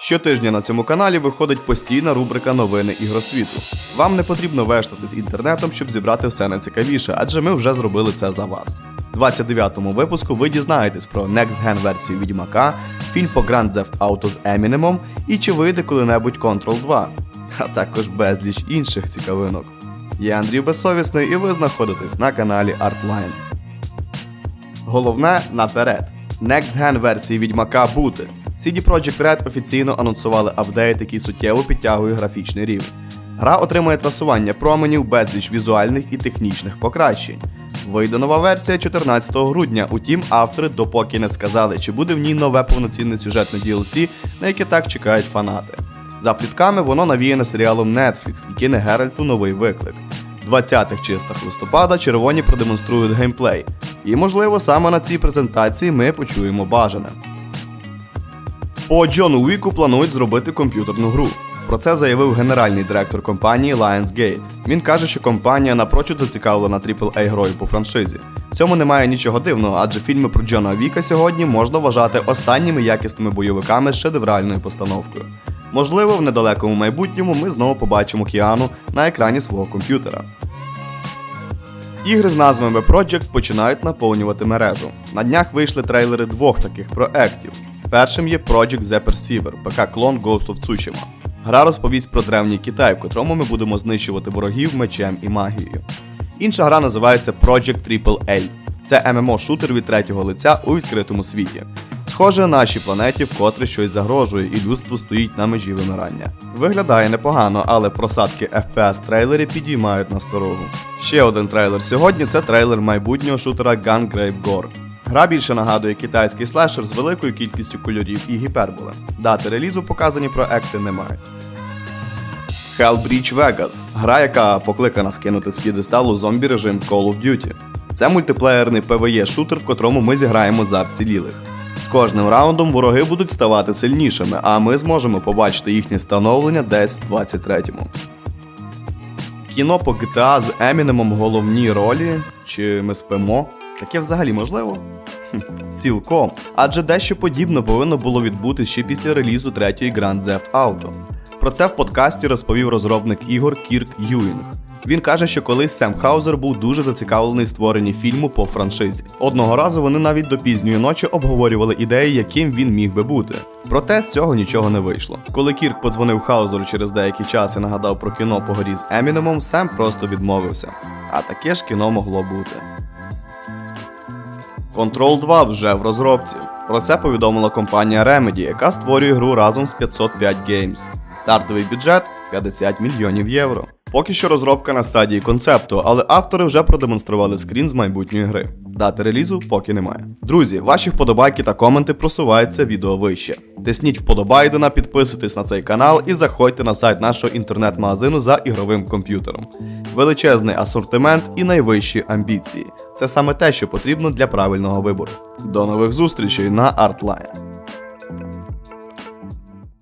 Щотижня на цьому каналі виходить постійна рубрика Новини ігросвіту. Вам не потрібно вештатись інтернетом, щоб зібрати все найцікавіше, адже ми вже зробили це за вас. У 29-му випуску ви дізнаєтесь про Next Gen версію Відьмака, фільм по Grand Theft Auto з Емінемом і чи вийде коли-небудь Control 2, а також безліч інших цікавинок. Я Андрій Безсовісний і ви знаходитесь на каналі Artline. Головне наперед. Next Gen версії Відьмака бути. CD Projekt Red офіційно анонсували апдейт, який суттєво підтягує графічний рівень. Гра отримує трасування променів, безліч візуальних і технічних покращень. Вийде нова версія 14 грудня, утім, автори допоки не сказали, чи буде в ній нове повноцінне сюжетне DLC, на яке так чекають фанати. За плітками, воно навіяне серіалом Netflix і кине Геральту новий виклик. 20-х чистих листопада червоні продемонструють геймплей. І, можливо, саме на цій презентації ми почуємо бажане. По Джону Уіку планують зробити комп'ютерну гру. Про це заявив генеральний директор компанії Lionsgate. Він каже, що компанія напрочуд зацікавлена aaa грою по франшизі. В цьому немає нічого дивного, адже фільми про Джона Віка сьогодні можна вважати останніми якісними бойовиками з шедевральною постановкою. Можливо, в недалекому майбутньому ми знову побачимо Кіану на екрані свого комп'ютера. Ігри з назвами Project починають наповнювати мережу. На днях вийшли трейлери двох таких проєктів. Першим є Project The Perceiver, ПК-клон Ghost of Tsushima. Гра розповість про древній Китай, в котрому ми будемо знищувати ворогів мечем і магією. Інша гра називається Project Triple Це ММО-шутер від третього лиця у відкритому світі. Схоже, нашій планеті вкотре щось загрожує, і людство стоїть на межі вимирання. Виглядає непогано, але просадки FPS трейлері підіймають насторогу. Ще один трейлер сьогодні це трейлер майбутнього шутера Gungrave Gore. Гра більше нагадує китайський слешер з великою кількістю кольорів і гіперболи. Дати релізу показані проекти немає. Hellbreach Vegas – гра, яка покликана скинути з п'єдесталу зомбі режим Call of Duty. Це мультиплеєрний PvE шутер, в котрому ми зіграємо за вцілілих. З кожним раундом вороги будуть ставати сильнішими, а ми зможемо побачити їхнє становлення десь в 23-му. Кіно по GTA з Емінемом в головній ролі. Чи ми спимо? Таке взагалі можливо? Хм, Цілком. Адже дещо подібне повинно було відбути ще після релізу третьої Grand Theft Auto. Про це в подкасті розповів розробник ігор Кірк Юінг. Він каже, що колись Сем Хаузер був дуже зацікавлений створенні фільму по франшизі. Одного разу вони навіть до пізньої ночі обговорювали ідеї, яким він міг би бути. Проте з цього нічого не вийшло. Коли Кірк подзвонив Хаузеру через деякий час і нагадав про кіно по горі з Емінемом, Сем просто відмовився. А таке ж кіно могло бути. Control 2 вже в розробці. Про це повідомила компанія Remedy, яка створює гру разом з 505 Games. Стартовий бюджет 50 мільйонів євро. Поки що розробка на стадії концепту, але автори вже продемонстрували скрін з майбутньої гри. Дати релізу поки немає. Друзі, ваші вподобайки та коменти просуваються відео вище. Тисніть вподобайдена, підписуйтесь на цей канал і заходьте на сайт нашого інтернет-магазину за ігровим комп'ютером. Величезний асортимент і найвищі амбіції. Це саме те, що потрібно для правильного вибору. До нових зустрічей на Artline.